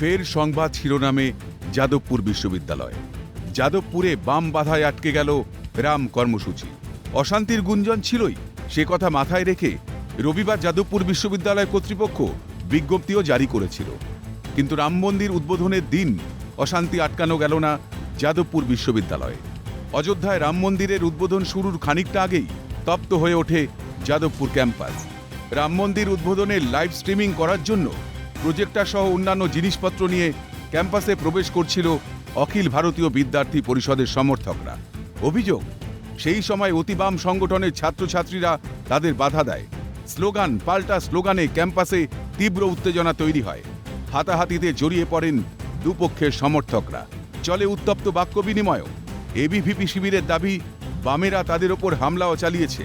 ফের সংবাদ শিরোনামে যাদবপুর বিশ্ববিদ্যালয়। যাদবপুরে বাম বাধায় আটকে গেল রাম কর্মসূচি। অশান্তির গুঞ্জন ছিলই, সে কথা মাথায় রেখে রবিবার যাদবপুর বিশ্ববিদ্যালয় কর্তৃপক্ষ বিজ্ঞপ্তিও জারি করেছিল। কিন্তু রাম মন্দির উদ্বোধনের দিন অশান্তি আটকানো গেল না যাদবপুর বিশ্ববিদ্যালয়ে। অযোধ্যায় রাম মন্দিরের উদ্বোধন শুরুর খানিকটা আগেই তপ্ত হয়ে ওঠে যাদবপুর ক্যাম্পাস। রাম মন্দির উদ্বোধনের লাইভ স্ট্রিমিং করার জন্য প্রজেক্টার সহ অন্যান্য জিনিসপত্র নিয়ে ক্যাম্পাসে প্রবেশ করছিল অখিল ভারতীয় বিদ্যার্থী পরিষদের সমর্থকরা। অভিযোগ, সেই সময় অতিবাম সংগঠনের ছাত্রছাত্রীরা তাদের বাধা দেয়। স্লোগান, পাল্টা স্লোগানে ক্যাম্পাসে তীব্র উত্তেজনা তৈরি হয়। হাতাহাতিতে জড়িয়ে পড়েন দুপক্ষের সমর্থকরা। চলে উত্তপ্ত বাক্য বিনিময়ও। এবিভিপি শিবিরের দাবি, বামেরা তাদের ওপর হামলাও চালিয়েছে।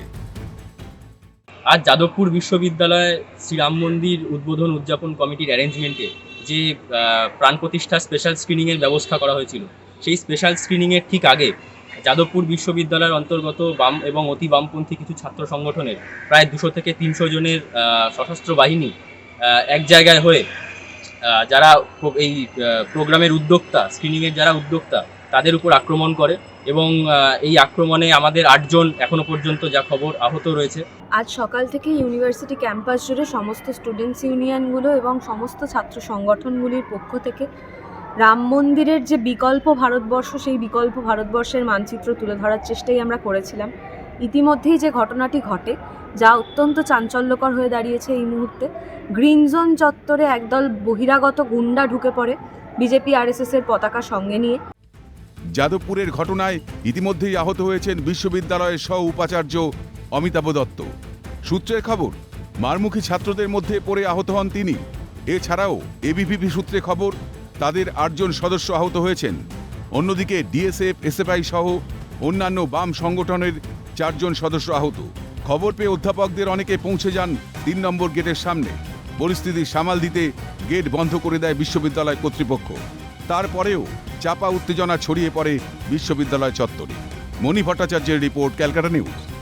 আজ যাদবপুর বিশ্ববিদ্যালয়ে শ্রীরাম মন্দির উদ্বোধন উদযাপন কমিটির অ্যারেঞ্জমেন্টে যে প্রাণ প্রতিষ্ঠা স্পেশাল স্ক্রিনিংয়ের ব্যবস্থা করা হয়েছিল, সেই স্পেশাল স্ক্রিনিংয়ের ঠিক আগে যাদবপুর বিশ্ববিদ্যালয়ের অন্তর্গত বাম এবং অতি বামপন্থী কিছু ছাত্র সংগঠনের প্রায় দুশো থেকে তিনশো জনের সশস্ত্র বাহিনী এক জায়গায় হয়ে যারা এই প্রোগ্রামের উদ্যোক্তা স্ক্রিনিংয়ের যারা উদ্যোক্তা, তাদের উপর আক্রমণ করে। এবং এই আক্রমণে আমাদের আটজন এখনও পর্যন্ত যা খবর আহত রয়েছে। আজ সকাল থেকে ইউনিভার্সিটি ক্যাম্পাস জুড়ে সমস্ত স্টুডেন্টস ইউনিয়নগুলো এবং সমস্ত ছাত্র সংগঠনগুলির পক্ষ থেকে রাম মন্দিরের যে বিকল্প ভারতবর্ষ, সেই বিকল্প ভারতবর্ষের মানচিত্র তুলে ধরার চেষ্টাই আমরা করেছিলাম। ইতিমধ্যেই যে ঘটনাটি ঘটে, যা অত্যন্ত চাঞ্চল্যকর হয়ে দাঁড়িয়েছে এই মুহূর্তে। গ্রিন জোন চত্বরে একদল বহিরাগত গুন্ডা ঢুকে পড়ে, বিজেপি আরএসএস এর পতাকা সঙ্গে নিয়ে। যাদবপুরের ঘটনায় ইতিমধ্যেই আহত হয়েছেন বিশ্ববিদ্যালয়ের সহ উপাচার্য অমিতাভ দত্ত। সূত্রের খবর, মারমুখী ছাত্রদের মধ্যে পড়ে আহত হন তিনি। এছাড়াও এবিভিপি সূত্রে খবর, তাদের আটজন সদস্য আহত হয়েছেন। অন্যদিকে ডিএসএফ, এসএফআই সহ অন্যান্য বাম সংগঠনের চারজন সদস্য আহত। খবর পেয়ে অধ্যাপকদের অনেকে পৌঁছে যান তিন নম্বর গেটের সামনে। পরিস্থিতি সামাল দিতে গেট বন্ধ করে দেয় বিশ্ববিদ্যালয় কর্তৃপক্ষ। তারপরেও চাপা উত্তেজনা ছড়িয়ে পড়ে বিশ্ববিদ্যালয় চত্বরে। মণি ভট্টাচার্যের রিপোর্ট ক্যালকাটা নিউজ।